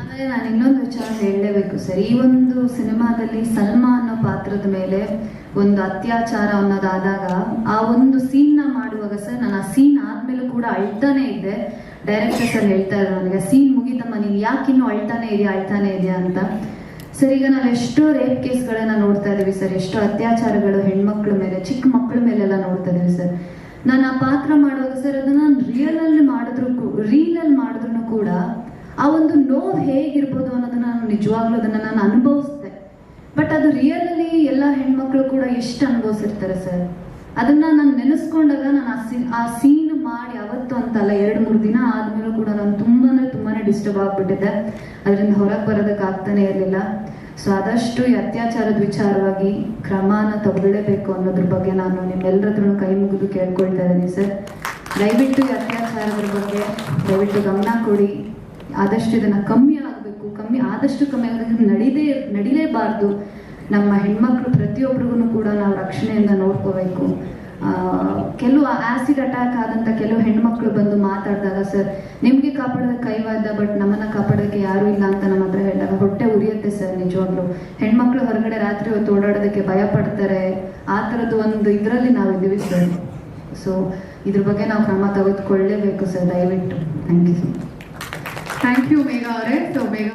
ಆಮೇಲೆ ನಾನು ಇನ್ನೊಂದು ವಿಚಾರ ಹೇಳಲೇಬೇಕು. ಸರ್, ಈ ಒಂದು ಸಿನಿಮಾದಲ್ಲಿ ಸಲ್ಮಾ ಅನ್ನೋ ಪಾತ್ರದ ಮೇಲೆ ಒಂದು ಅತ್ಯಾಚಾರ ಅನ್ನೋದಾದಾಗ ಆ ಒಂದು ಸೀನ್ನ ಮಾಡುವಾಗ ಸರ್, ನಾನು ಆ ಸೀನ್ ಆದ್ಮೇಲೆ ಕೂಡ ಅಳ್ತಾನೆ ಇದ್ದೆ. ಡೈರೆಕ್ಟರ್ ಸರ್ ಹೇಳ್ತಾ ಇದ್ರು ನನಗೆ, ಸೀನ್ ಮುಗಿತಮ್ಮ, ನೀನು ಇನ್ನು ಅಳ್ತಾನೆ ಇದೆಯಾ ಅಳ್ತಾನೆ ಇದೆಯಾ ಅಂತ. ಸರ್, ಈಗ ನಾವು ಎಷ್ಟೋ ರೇಪ್ ಕೇಸ್ಗಳನ್ನ ನೋಡ್ತಾ ಇದೀವಿ ಸರ್, ಎಷ್ಟೋ ಅತ್ಯಾಚಾರಗಳು ಹೆಣ್ಮಕ್ಳ ಮೇಲೆ, ಚಿಕ್ಕ ಮಕ್ಕಳ ಮೇಲೆಲ್ಲ ನೋಡ್ತಾ ಇದೀವಿ ಸರ್. ನಾನು ಆ ಪಾತ್ರ ಮಾಡುವಾಗ ಸರ್, ಅದನ್ನ ರಿಯಲ್ ಅಲ್ಲಿ ಮಾಡಿದ್ರು ರೀಲ್ ಅಲ್ಲಿ ಮಾಡಿದ್ರು ಕೂಡ ಹೇಗಿರ್ಬೋದು ಅನ್ನೋದನ್ನ ನಾನು ನಿಜವಾಗ್ಲೂ ಅದನ್ನ ನಾನು ಅನುಭವಿಸ್ದೆ. ಬಟ್ ಅದು ರಿಯಲ್ ಅಲ್ಲಿ ಎಲ್ಲ ಹೆಣ್ಮಕ್ಳು ಕೂಡ ಎಷ್ಟು ಅನುಭವಿಸಿರ್ತಾರೆ ಸರ್? ಅದನ್ನ ನಾನು ನೆನೆಸ್ಕೊಂಡಾಗ ನಾನು ಆ ಸೀನ್ ಆ ಸೀನ್ ಮಾಡಿ ಅವತ್ತು ಅಂತಲ್ಲ ಎರಡು ಮೂರು ದಿನ ಆದ್ಮೇಲೂ ಕೂಡ ನಾನು ತುಂಬಾ ಅಂದ್ರೆ ತುಂಬಾನೇ ಡಿಸ್ಟರ್ಬ್ ಆಗ್ಬಿಟ್ಟಿದ್ದೆ. ಅದರಿಂದ ಹೊರಗೆ ಬರೋದಕ್ಕೆ ಆಗ್ತಾನೆ ಇರಲಿಲ್ಲ. ಸೊ ಆದಷ್ಟು ಈ ಅತ್ಯಾಚಾರದ ವಿಚಾರವಾಗಿ ಕ್ರಮನ ತಗೊಳ್ಳೇಬೇಕು ಅನ್ನೋದ್ರ ಬಗ್ಗೆ ನಾನು ನಿಮ್ಮೆಲ್ಲರ ಹತ್ರನೂ ಕೈ ಮುಗಿದು ಕೇಳ್ಕೊಳ್ತಾ ಇದ್ದೀನಿ ಸರ್. ದಯವಿಟ್ಟು ಈ ಅತ್ಯಾಚಾರದ ಬಗ್ಗೆ ದಯವಿಟ್ಟು ಗಮನ ಕೊಡಿ. ಆದಷ್ಟು ಇದನ್ನ ಕಮ್ಮಿ ಆಗಬೇಕು, ಕಮ್ಮಿ ಆದಷ್ಟು ಕಮ್ಮಿ ಆಗಬೇಕು ನಡೀದೇ, ನಡಿಲೇಬಾರ್ದು. ನಮ್ಮ ಹೆಣ್ಮಕ್ಳು ಪ್ರತಿಯೊಬ್ಬರಿಗೂ ಕೂಡ ನಾವು ರಕ್ಷಣೆಯಿಂದ ನೋಡ್ಕೋಬೇಕು. ಕೆಲವು ಆಸಿಡ್ ಅಟ್ಯಾಕ್ ಆದಂತ ಕೆಲವು ಹೆಣ್ಮಕ್ಳು ಬಂದು ಮಾತಾಡಿದಾಗ, ಸರ್, ನಿಮ್ಗೆ ಕಾಪಾಡೋದಕ್ಕೆ ಕೈವಾದ, ಬಟ್ ನಮ್ಮನ್ನ ಕಾಪಾಡೋದಕ್ಕೆ ಯಾರು ಇಲ್ಲ ಅಂತ ನಮ್ಮ ಹತ್ರ ಹೇಳಿದಾಗ ಹೊಟ್ಟೆ ಉರಿಯುತ್ತೆ ಸರ್ ನಿಜವಾಗ್ಲು. ಹೆಣ್ಮಕ್ಳು ಹೊರಗಡೆ ರಾತ್ರಿ ಹೊತ್ತು ಓಡಾಡೋದಕ್ಕೆ ಭಯ ಪಡ್ತಾರೆ. ಆ ಥರದ್ದು ಒಂದು ಇದರಲ್ಲಿ ನಾವು ಇದೀವಿ ಸರ್. ಸೊ ಇದ್ರ ಬಗ್ಗೆ ನಾವು ಕ್ರಮ ತೆಗೆದುಕೊಳ್ಳೇಬೇಕು ಸರ್, ದಯವಿಟ್ಟು. Thank you thank you Megha ಅವರೇ ಸೊ ಮೇಘಾ